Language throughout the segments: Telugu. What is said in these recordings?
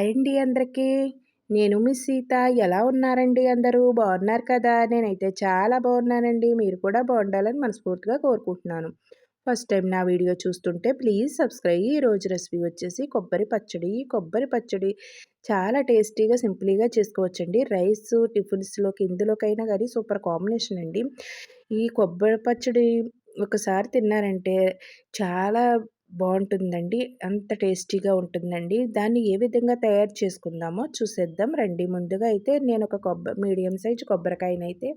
హాయ్ అండి అందరికీ. నేను మీ సీత. ఎలా ఉన్నారండి అందరూ? బాగున్నారు కదా! నేనైతే చాలా బాగున్నానండి. మీరు కూడా బాగుండాలని మనస్ఫూర్తిగా కోరుకుంటున్నాను. ఫస్ట్ టైం నా వీడియో చూస్తుంటే ప్లీజ్ సబ్స్క్రైబ్. ఈరోజు రెసిపీ వచ్చేసి కొబ్బరి పచ్చడి. కొబ్బరి పచ్చడి చాలా టేస్టీగా, సింపుల్‌గా చేసుకోవచ్చండి. రైస్, టిఫిన్స్‌లోకి ఇందులోకైనా కానీ సూపర్ కాంబినేషన్ అండి. ఈ కొబ్బరి పచ్చడి ఒకసారి తిన్నారంటే చాలా బాగుంటుందండి. అంత టేస్టీగా ఉంటుందండి. దాన్ని ఏ విధంగా తయారు చేసుకుందామో చూసేద్దాం రండి. ముందుగా అయితే నేను ఒక కొబ్బరి మీడియం సైజ్ కొబ్బరికాయనైతే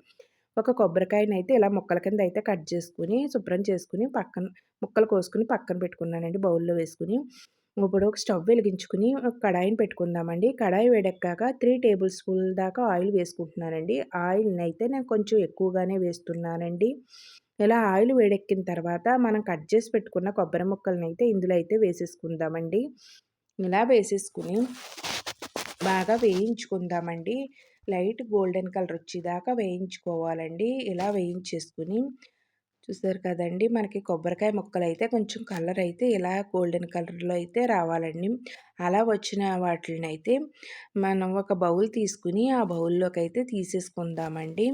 ఒక కొబ్బరికాయనైతే ఇలా ముక్కల కింద అయితే కట్ చేసుకుని, శుభ్రం చేసుకుని, పక్కన ముక్కలు కోసుకుని పక్కన పెట్టుకున్నానండి బౌల్‌లో వేసుకుని. ఇప్పుడు ఒక స్టవ్ వెలిగించుకుని ఒక కడాయిని పెట్టుకుందామండి. కడాయి వేడెక్కాక త్రీ టేబుల్ స్పూన్ దాకా ఆయిల్ వేసుకుంటున్నానండి. ఆయిల్ని అయితే నేను కొంచెం ఎక్కువగానే వేస్తున్నానండి. ఇలా ఆయిల్ వేడెక్కిన తర్వాత మనం కట్ చేసి పెట్టుకున్న కొబ్బరి ముక్కలని అయితే ఇందులో అయితే వేసేసుకుందామండి. ఇలా వేసేసుకుని బాగా వేయించుకుందామండి. లైట్ గోల్డెన్ కలర్ వచ్చేదాకా వేయించుకోవాలండి. ఇలా వేయించేసుకుని చూసారు కదండి మనకి కొబ్బరికాయ ముక్కలు అయితే కొంచెం కలర్ అయితే ఇలా గోల్డెన్ కలర్లో అయితే రావాలండి. అలా వచ్చిన వాటిని అయితే మనం ఒక బౌల్ తీసుకుని ఆ బౌల్లోకి అయితే తీసేసుకుందామండి.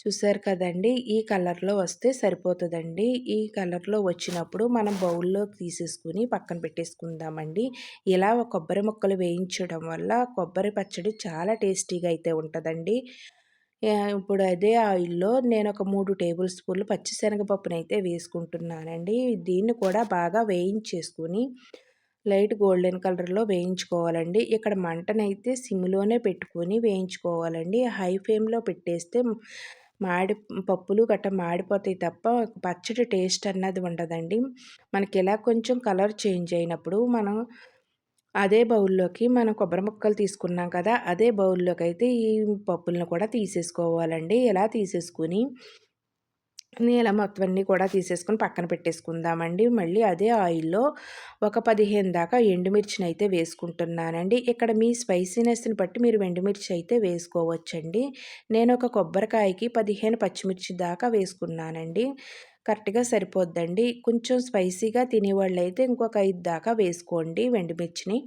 చూసారు కదండి! ఈ కలర్లో వస్తే సరిపోతుందండి. ఈ కలర్లో వచ్చినప్పుడు మనం బౌల్లో తీసేసుకుని పక్కన పెట్టేసుకుందామండి. ఇలా కొబ్బరి ముక్కలు వేయించడం వల్ల కొబ్బరి పచ్చడి చాలా టేస్టీగా అయితే ఉంటుందండి. ఇప్పుడు అదే ఆయిల్లో నేను ఒక మూడు టేబుల్ స్పూన్లు పచ్చిశనగపప్పును అయితే వేసుకుంటున్నానండి. దీన్ని కూడా బాగా వేయించేసుకుని లైట్ గోల్డెన్ కలర్లో వేయించుకోవాలండి. ఇక్కడ మంటనైతే సిమ్లోనే పెట్టుకొని వేయించుకోవాలండి. హై ఫ్లేమ్లో పెట్టేస్తే మాడి పప్పులు గట్ట మాడిపోతాయి తప్ప పచ్చడి టేస్ట్ అన్నది ఉండదండి. మనకి ఇలా కొంచెం కలర్ చేంజ్ అయినప్పుడు మనం అదే బౌల్లోకి మనం కొబ్బరి ముక్కలు తీసుకున్నాం కదా అదే బౌల్లోకి అయితే ఈ పప్పులను కూడా తీసేసుకోవాలండి. ఇలా తీసేసుకుని ఇలా మొత్తం అన్నీ కూడా తీసేసుకొని పక్కన పెట్టేసుకుందామండి. మళ్ళీ అదే ఆయిల్లో ఒక పదిహేను దాకా ఎండుమిర్చిని అయితే వేసుకుంటున్నానండి. ఇక్కడ మీ స్పైసీనెస్ని బట్టి మీరు ఎండుమిర్చి అయితే వేసుకోవచ్చండి. నేను ఒక కొబ్బరికాయకి పదిహేను పచ్చిమిర్చి దాకా వేసుకున్నానండి. కరెక్ట్గా సరిపోద్దండి. కొంచెం స్పైసీగా తినేవాళ్ళు అయితే ఇంకొక ఐదు దాకా వేసుకోండి వెండిమిర్చిని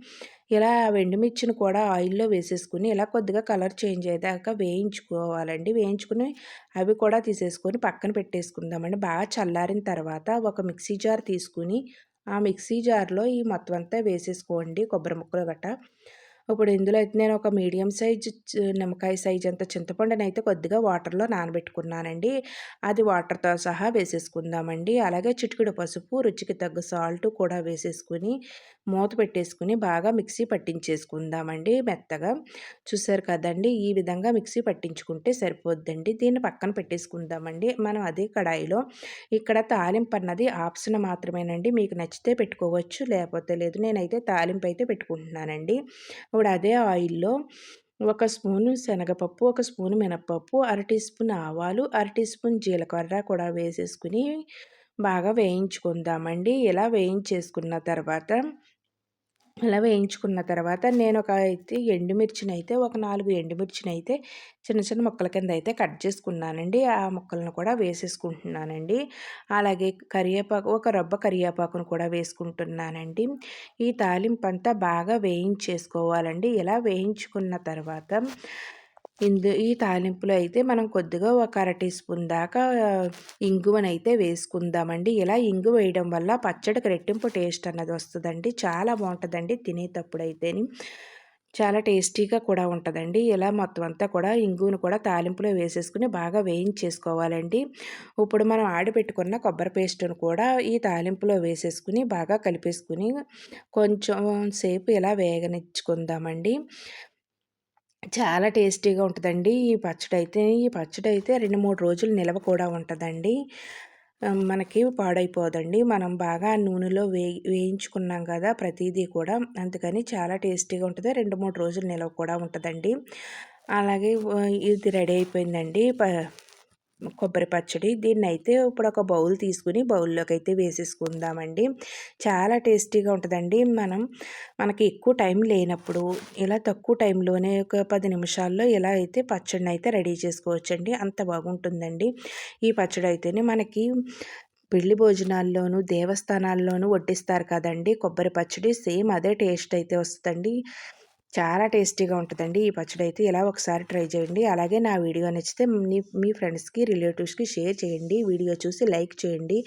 ఇలా వెండిమిర్చిని కూడా ఆయిల్లో వేసేసుకుని ఇలా కొద్దిగా కలర్ చేంజ్ అయ్యేదాకా వేయించుకోవాలండి. వేయించుకుని అవి కూడా తీసేసుకొని పక్కన పెట్టేసుకుందామండి. బాగా చల్లారిన తర్వాత ఒక మిక్సీ జార్ తీసుకుని ఆ మిక్సీ జార్లో ఈ మొత్తం అంతా వేసేసుకోండి కొబ్బరి ముక్కలు గట్ట ఇప్పుడు ఇందులో అయితే నేను ఒక మీడియం సైజ్ నిమ్మకాయ సైజ్ అంత చింతపండుని అయితే కొద్దిగా వాటర్లో నానబెట్టుకున్నానండి. అది వాటర్తో సహా వేసేసుకుందామండి. అలాగే చిటికెడు పసుపు రుచికి తగ్గ సాల్ట్ కూడా వేసేసుకుని మూత పెట్టేసుకుని బాగా మిక్సీ పట్టించేసుకుందామండి మెత్తగా. చూసారు కదండి ఈ విధంగా మిక్సీ పట్టించుకుంటే సరిపోద్దండి. దీన్ని పక్కన పెట్టేసుకుందామండి. మనం అదే కడాయిలో ఇక్కడ తాలింపు అన్నది ఆప్షన్ మాత్రమేనండి. మీకు నచ్చితే పెట్టుకోవచ్చు లేకపోతే లేదు. నేనైతే తాలింపు అయితే పెట్టుకుంటున్నానండి. ఇప్పుడు అదే ఆయిల్లో ఒక స్పూను శనగపప్పు ఒక స్పూను మినప్పప్పు అర టీ స్పూన్ ఆవాలు అర టీ స్పూన్ జీలకర్ర కూడా వేసేసుకుని బాగా వేయించుకుందామండి. ఇలా వేయించేసుకున్న తర్వాత అలా వేయించుకున్న తర్వాత నేను ఒక అయితే ఎండుమిర్చిని అయితే ఒక నాలుగు ఎండుమిర్చిని అయితే చిన్న చిన్న ముక్కల కింద అయితే కట్ చేసుకున్నానండి. ఆ ముక్కలను కూడా వేసేసుకుంటున్నానండి. అలాగే కరివేపాకు ఒక రబ్బ కరివేపాకును కూడా వేసుకుంటున్నానండి. ఈ తాలింపు అంతా బాగా వేయించేసుకోవాలండి. ఇలా వేయించుకున్న తర్వాత ఇందు ఈ తాలింపులో అయితే మనం కొద్దిగా ఒక అర టీ స్పూన్ దాకా ఇంగువనైతే వేసుకుందామండి. ఇలా ఇంగు వేయడం వల్ల పచ్చడికి రెట్టింపు టేస్ట్ అన్నది వస్తుందండి. చాలా బాగుంటుందండి తినేటప్పుడు అయితేని చాలా టేస్టీగా కూడా ఉంటుందండి. ఇలా మొత్తం అంతా కూడా ఇంగువను కూడా తాలింపులో వేసేసుకుని బాగా వేయించేసుకోవాలండి. ఇప్పుడు మనం ఆడిపెట్టుకున్న కొబ్బరి పేస్ట్ను కూడా ఈ తాలింపులో వేసేసుకుని బాగా కలిపేసుకుని కొంచెం సేపు ఇలా వేగనిచ్చుకుందామండి. చాలా టేస్టీగా ఉంటుందండి. ఈ పచ్చడి అయితే ఈ పచ్చడి అయితే రెండు మూడు రోజులు నిల్వ కూడా ఉంటుందండి. మనకి పాడైపోదండి. మనం బాగా నూనెలో వే వేయించుకున్నాం కదా ప్రతిదీ కూడా. అందుకని చాలా టేస్టీగా ఉంటుంది. రెండు మూడు రోజులు నిలవ కూడా ఉంటుందండి. అలాగే ఇది రెడీ అయిపోయిందండి. కొబ్బరి పచ్చడి. దీన్ని అయితే ఇప్పుడు ఒక బౌల్ తీసుకుని బౌల్లోకి అయితే వేసేసుకుందామండి. చాలా టేస్టీగా ఉంటుందండి. మనం మనకి ఎక్కువ టైం లేనప్పుడు ఇలా తక్కువ టైంలోనే ఒక పది నిమిషాల్లో ఇలా అయితే పచ్చడిని అయితే రెడీ చేసుకోవచ్చండి. అంత బాగుంటుందండి. ఈ పచ్చడి అయితేనే మనకి పెళ్ళి భోజనాల్లోనూ దేవస్థానాల్లోనూ వడ్డిస్తారు కదండి. కొబ్బరి పచ్చడి సేమ్ అదే టేస్ట్ అయితే వస్తుందండి. చాలా టేస్టీగా ఉంటుందండి. ఈ పచ్చడి అయితే ఇలా ఒకసారి ట్రై చేయండి. అలాగే నా వీడియో నచ్చితే మీ మీ ఫ్రెండ్స్కి రిలేటివ్స్కి షేర్ చేయండి. వీడియో చూసి లైక్ చేయండి.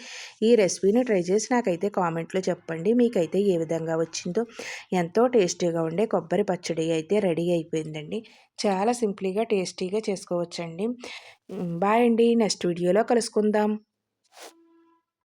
ఈ రెసిపీని ట్రై చేసి నాకైతే కామెంట్లో చెప్పండి. మీకైతే ఏ విధంగా వచ్చిందో. ఎంతో టేస్టీగా ఉండే కొబ్బరి పచ్చడి అయితే రెడీ అయిపోయిందండి. చాలా సింపుల్గా టేస్టీగా చేసుకోవచ్చండి. బాయ్ అండి. నెక్స్ట్ వీడియోలో కలుసుకుందాం.